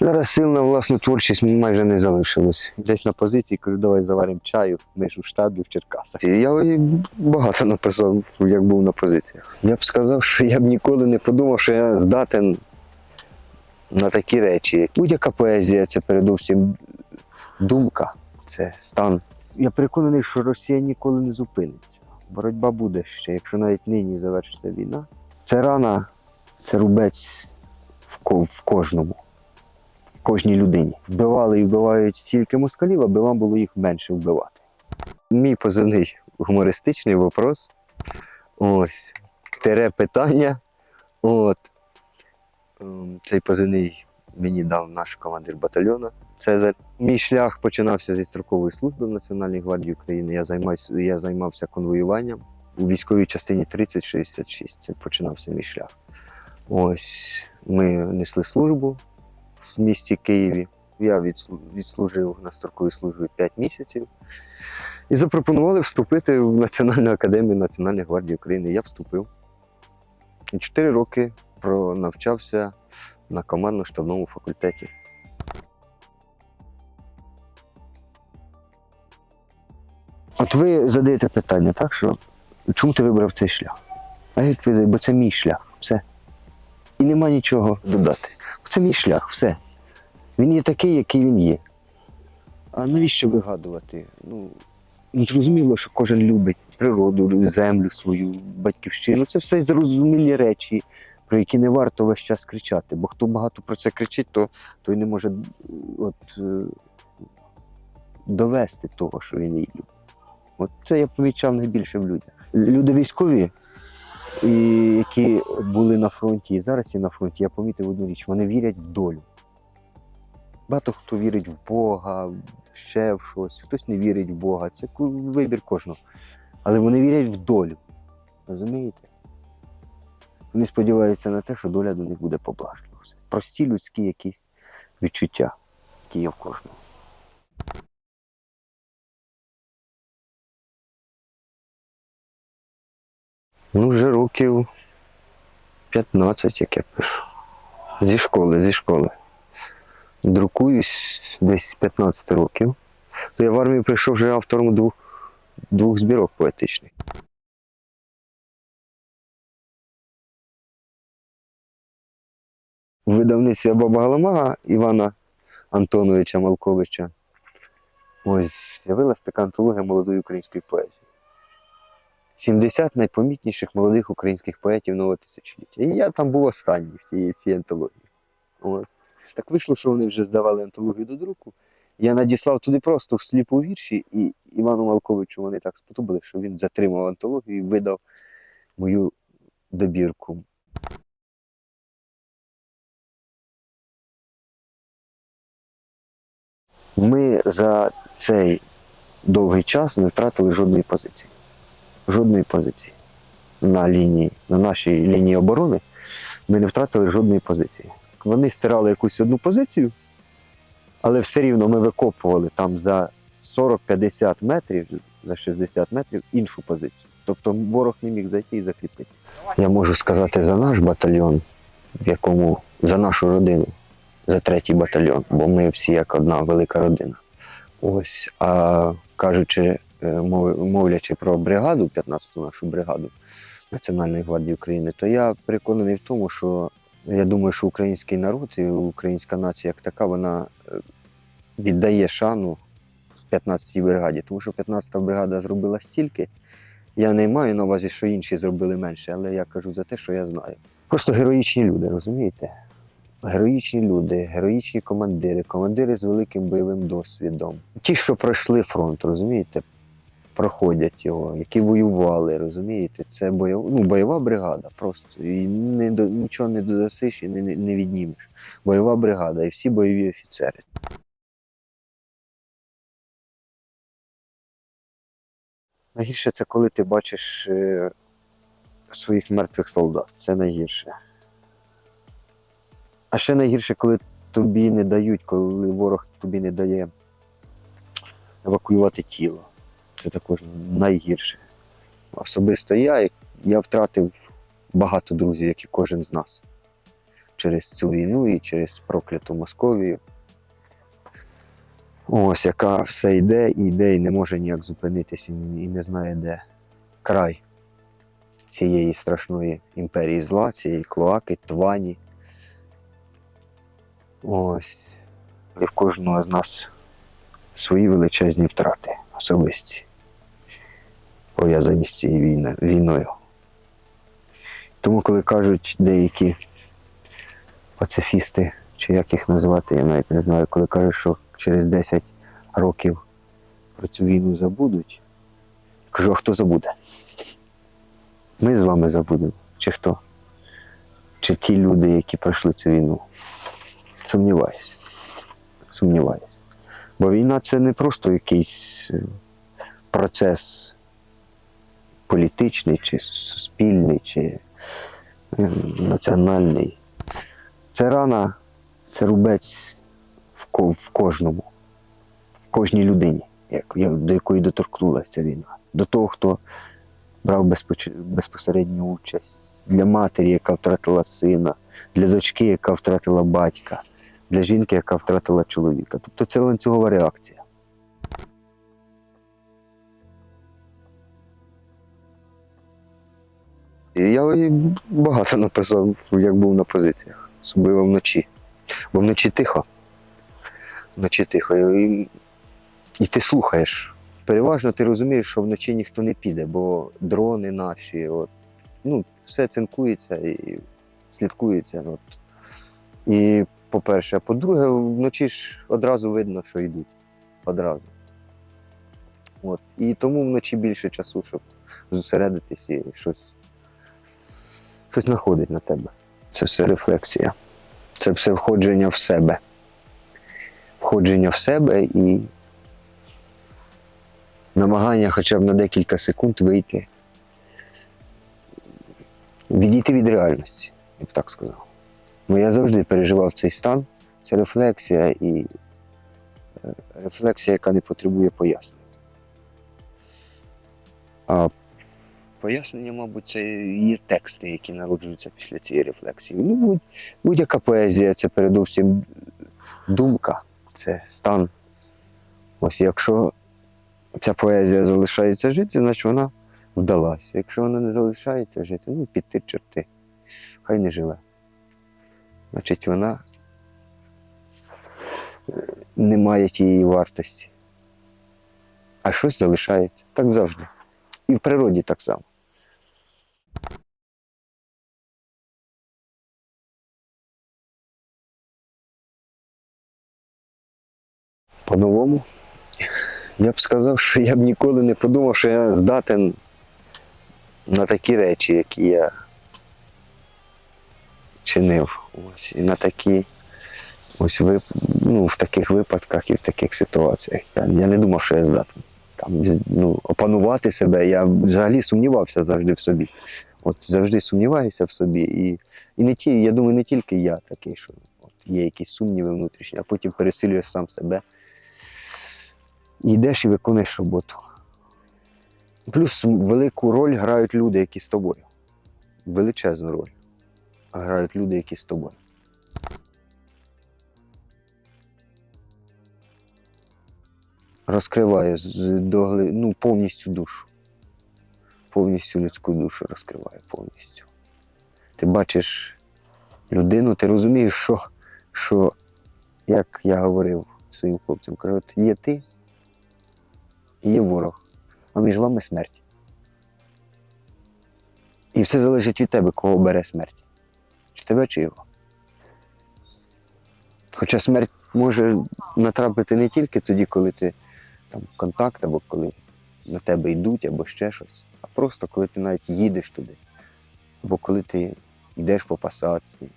Зараз сил на власну творчість майже не залишилось. Десь на позиції кажу, давай заваримо чаю, ми ж у штабі в Черкасах. І я багато написав, як був на позиціях. Я б сказав, що я б ніколи не подумав, що я здатен на такі речі. Будь-яка поезія це передусім думка, це стан. Я переконаний, що Росія ніколи не зупиниться. Боротьба буде ще, якщо навіть нині завершиться війна. Це рана, це рубець в, кожному, кожній людині. Вбивали і вбивають стільки москалів, аби вам було їх менше вбивати. Мій позивний гумористичний вопрос. Ось. Тере питання. От. Ем, Цей позивний мені дав наш командир батальйону. Цезарь. Мій шлях починався зі строкової служби в Національній гвардії України. Я, займаюся, я займався конвоюванням у військовій частині 3066. Це починався мій шлях. Ось ми несли службу в місті Києві. Я відслужив на строковій службі 5 місяців і запропонували вступити в Національну академію Національної гвардії України. Я вступив. І 4 роки пронавчався на командно-штабному факультеті. От ви задаєте питання, так що чому ти вибрав цей шлях? А я відповідаю, бо це мій шлях, все. І нема нічого додати. Це мій шлях, все. Він є такий, який він є. А навіщо вигадувати? Ну, ну, зрозуміло, що кожен любить природу, землю свою, батьківщину. Це все зрозумілі речі, про які не варто весь час кричати. Бо хто багато про це кричить, то той не може от, е, довести того, що він її любить. От це я помічав найбільше в людях. Люди військові, і які були на фронті і зараз є на фронті, я помітив одну річ, вони вірять в долю. Багато хто вірить в Бога, ще в щось, хтось не вірить в Бога. Це вибір кожного. Але вони вірять в долю. Розумієте? Вони сподіваються на те, що доля до них буде поблажлива. Прості людські якісь відчуття, які є в кожного. Ну, вже років 15, як я пишу. Зі школи, зі школи. Друкуюсь десь з 15 років. То я в армію прийшов вже автором двох, двох збірок поетичних. В видавництві Баба Галамага Івана Антоновича Малковича. Ось з'явилася така антологія молодої української поезії. 70 найпомітніших молодих українських поетів нового тисячоліття. І я там був останній в тієї цій антології. От. Так вийшло, що вони вже здавали антологію до друку. Я надіслав туди просто всліпу вірші, і Івану Малковичу вони так сподобали, що він затримав антологію і видав мою добірку. Ми за цей довгий час не втратили жодної позиції. Жодної позиції. На лінії, на нашій лінії оборони ми не втратили жодної позиції. Вони стирали якусь одну позицію, але все рівно ми викопували там за 40-50 метрів, за 60 метрів іншу позицію. Тобто ворог не міг зайти і закріпити. Я можу сказати за наш батальйон, в якому за нашу родину, за третій батальйон, бо ми всі як одна велика родина. Ось, а кажучи, е, мовлячи про бригаду, 15-ту нашу бригаду Національної гвардії України, то я переконаний в тому, що я думаю, що український народ і українська нація як така, вона е, віддає шану 15-й бригаді, тому що 15-та бригада зробила стільки. Я не маю на увазі, що інші зробили менше, але я кажу за те, що я знаю. Просто героїчні люди, розумієте? Героїчні люди, героїчні командири, командири з великим бойовим досвідом. Ті, що пройшли фронт, розумієте, проходять його, які воювали, розумієте, це бойова, ну, бойова бригада просто. І не до, нічого не додасиш і не, не, віднімеш. Бойова бригада і всі бойові офіцери. Найгірше це коли ти бачиш е, своїх мертвих солдат. Це найгірше. А ще найгірше, коли тобі не дають, коли ворог тобі не дає евакуювати тіло. Це також найгірше. Особисто я, я втратив багато друзів, як і кожен з нас. через цю війну і через прокляту Московію. Ось яка все йде і йде, і не може ніяк зупинитись, і і не знає, де край цієї страшної імперії зла, цієї клоаки, твані. Ось. І в кожного з нас свої величезні втрати особисті, пов'язані з цією війною. Тому, коли кажуть деякі пацифісти, чи як їх назвати, я навіть не знаю, коли кажуть, що через 10 років про цю війну забудуть, кажу, а хто забуде? Ми з вами забудемо, чи хто? Чи ті люди, які пройшли цю війну? Сумніваюсь. Сумніваюсь. Бо війна це не просто якийсь е, процес політичний, чи суспільний, чи е, національний. Це рана, це рубець в, кожному, в кожній людині, до якої доторкнулася війна. До того, хто брав безпосередню участь, для матері, яка втратила сина, для дочки, яка втратила батька, для жінки, яка втратила чоловіка. Тобто це ланцюгова реакція. І я і багато написав, як був на позиціях, особливо вночі. Бо вночі тихо. Вночі тихо. І, і ти слухаєш. Переважно ти розумієш, що вночі ніхто не піде, бо дрони наші, от, ну, все цинкується і слідкується. От. І по-перше, а по-друге, вночі ж одразу видно, що йдуть. Одразу. От. І тому вночі більше часу, щоб зосередитись і щось, щось знаходить на тебе. Це все рефлексія. Це все входження в себе. Входження в себе і намагання хоча б на декілька секунд вийти. Відійти від реальності, я б так сказав. Бо я завжди переживав цей стан. Це рефлексія і е, рефлексія, яка не потребує пояснень. Пояснення, мабуть, це є тексти, які народжуються після цієї рефлексії. Ну, будь- будь-яка поезія це передусім думка, це стан. Ось якщо ця поезія залишається жити, значить вона вдалася. Якщо вона не залишається жити, ну піти чорти. Хай не живе. Значить, вона е, не має тієї вартості. А щось залишається. Так завжди. І в природі так само. По-новому, я б сказав, що я б ніколи не подумав, що я здатен на такі речі, які я чинив. Ось, і на такі, ось вип... ну, в таких випадках і в таких ситуаціях. Я, я не думав, що я здатен. Там, ну, опанувати себе. Я взагалі сумнівався завжди в собі. От завжди сумніваюся в собі. І, і не ті, я думаю, не тільки я такий, що от, є якісь сумніви внутрішні, а потім пересилюєш сам себе. Йдеш і виконуєш роботу. Плюс велику роль грають люди, які з тобою. Величезну роль грають люди, які з тобою. Розкриває з- до, гли- ну, повністю душу. Повністю людську душу розкриває повністю. Ти бачиш людину, ти розумієш, що, що як я говорив своїм хлопцям, кажу, є ти, є ворог, а між вами смерть. І все залежить від тебе, кого бере смерть. Чи тебе, чи його. Хоча смерть може натрапити не тільки тоді, коли ти там контакт, або коли на тебе йдуть, або ще щось, а просто коли ти навіть їдеш туди, або коли ти йдеш по пасації,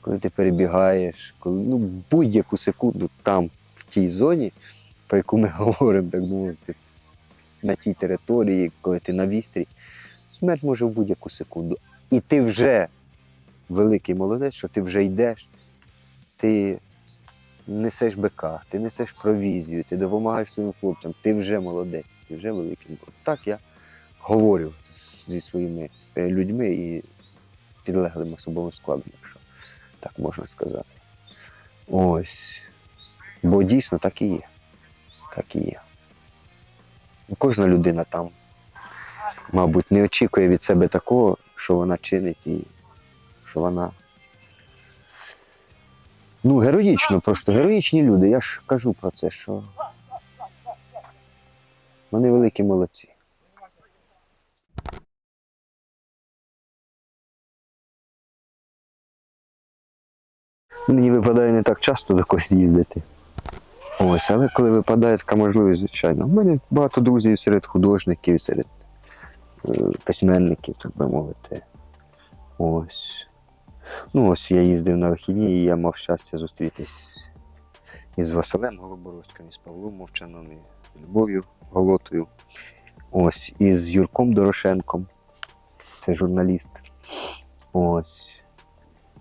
коли ти перебігаєш, коли ну, будь-яку секунду там, в тій зоні, про яку ми говоримо, так мовити, на тій території, коли ти на вістрі, смерть може в будь-яку секунду. І ти вже великий молодець, що ти вже йдеш, ти несеш бика, ти несеш провізію, ти допомагаєш своїм хлопцям, ти вже молодець, ти вже великий молодець. Так я говорю зі своїми е, людьми і підлеглим особовим складом, якщо так можна сказати. Ось. Бо дійсно так і є. Так і є. Кожна людина там, мабуть, не очікує від себе такого, що вона чинить і що вона. Ну, героїчно, просто героїчні люди. Я ж кажу про це, що вони великі молодці. Мені випадає не так часто до когось їздити. Ось, але коли випадає така можливість, звичайно. У мене багато друзів серед художників, серед е, письменників, так би мовити. Ось. Ну, ось я їздив на вихідні, і я мав щастя зустрітись із Василем Голобородським, із Павлом Мовчаном, і Любов'ю Голотою. Ось, із Юрком Дорошенком. Це журналіст. Ось.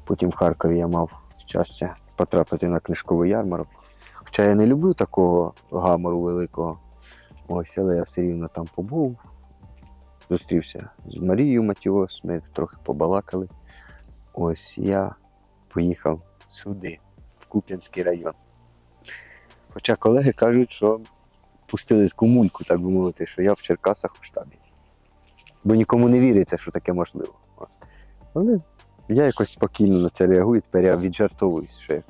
Потім в Харкові я мав щастя потрапити на книжковий ярмарок. Хоча я не люблю такого гамору великого. Ось, але я все рівно там побув. Зустрівся з Марією Матіос, ми трохи побалакали. Ось я поїхав сюди, в Куп'янський район. Хоча колеги кажуть, що пустили таку мульку, так би мовити, що я в Черкасах у штабі. Бо нікому не віриться, що таке можливо. Але я якось спокійно на це реагую, тепер я віджартовуюсь, що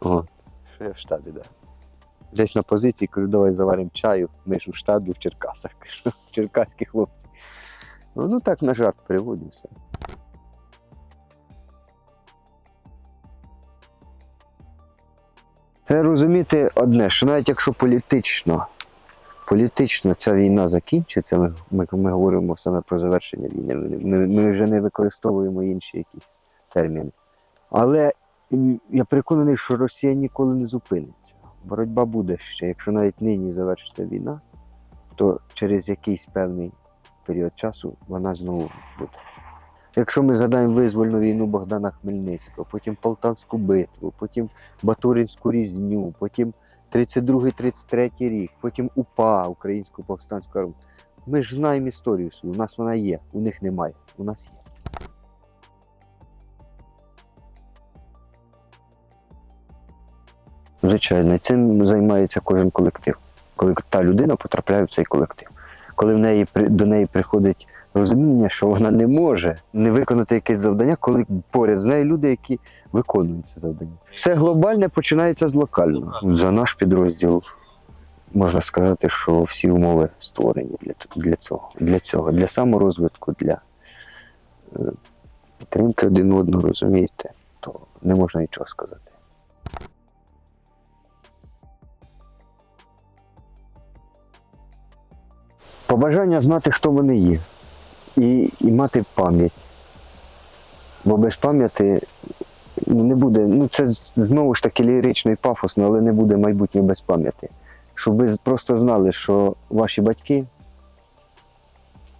От, в штабі. Да. Десь на позиції кажу, давай заваримо чаю, ми ж у штабі в Черкасах, кажу, черкаські хлопці. Ну, ну так на жарт переводю все. Треба розуміти одне, що навіть якщо політично, політично ця війна закінчиться, ми, ми, ми говоримо саме про завершення війни. Ми, ми вже не використовуємо інші якісь терміни. Але я переконаний, що Росія ніколи не зупиниться. Боротьба буде ще. Якщо навіть нині завершиться війна, то через якийсь певний період часу вона знову буде. Якщо ми згадаємо визвольну війну Богдана Хмельницького, потім Полтавську битву, потім Батуринську різню, потім 32-33 рік, потім УПА, Українську повстанську армію. Ми ж знаємо історію свою, у нас вона є, у них немає, у нас є. Звичайно, і цим займається кожен колектив. Коли та людина потрапляє в цей колектив. Коли в неї до неї приходить розуміння, що вона не може не виконати якесь завдання, коли поряд з нею люди, які виконують це завдання. Все глобальне починається з локального. За наш підрозділ можна сказати, що всі умови створені для, для цього, для цього, для саморозвитку, для е, підтримки один одного, розумієте, то не можна нічого сказати. Побажання знати, хто вони є, і, і мати пам'ять. Бо без пам'яті ну, не буде. Ну, це знову ж таки лірично і пафосно, але не буде майбутнього без пам'яті. Щоб ви просто знали, що ваші батьки,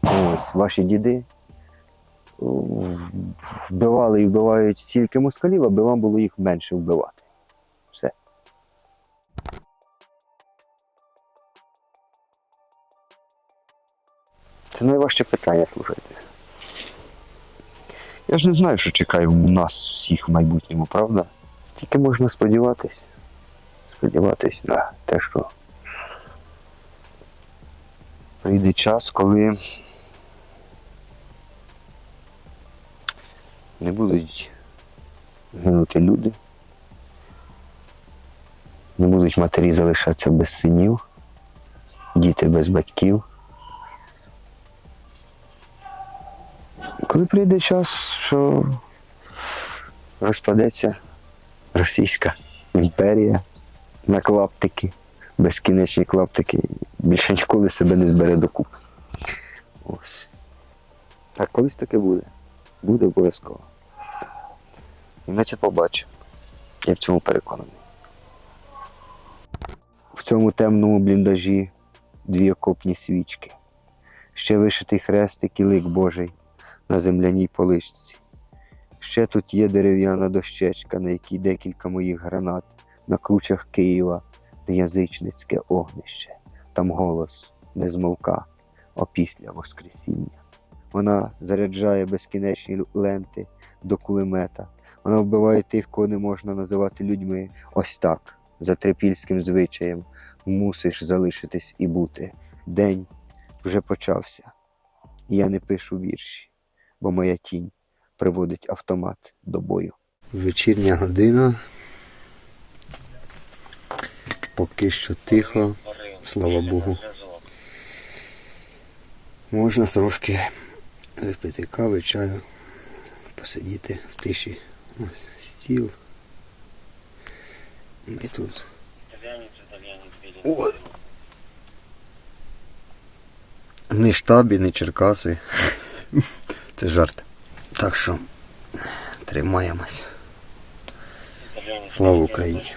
ось, ваші діди вбивали і вбивають стільки москалів, аби вам було їх менше вбивати. Це найважче питання, слухайте. Я ж не знаю, що чекає у нас всіх в майбутньому, правда? Тільки можна сподіватись. Сподіватись на те, що прийде час, коли не будуть гинути люди, не будуть матері залишатися без синів, діти без батьків. Коли прийде час, що розпадеться Російська імперія на клаптики, безкінечні клаптики, більше ніколи себе не збере докупи. Ось. А колись таке буде. Буде обов'язково. І ми це побачимо. Я в цьому переконаний. В цьому темному бліндажі дві окопні свічки. Ще вишитий хрестик і лик Божий на земляній поличці. Ще тут є дерев'яна дощечка, на якій декілька моїх гранат на кручах Києва, де язичницьке огнище, там голос не змовка, опісля Воскресіння. Вона заряджає безкінечні ленти до кулемета, Вона вбиває тих, кого не можна називати людьми ось так, за трипільським звичаєм. Мусиш залишитись і бути. День вже почався. Я не пишу вірші, бо моя тінь приводить автомат до бою. Вечірня година. Поки що тихо, слава Богу. Можна трошки випити кави, чаю, посидіти в тиші. Ось стіл. Ми тут. О! Не штабі, не Черкаси. Це жарт. Так що тримаємось. Слава Україні!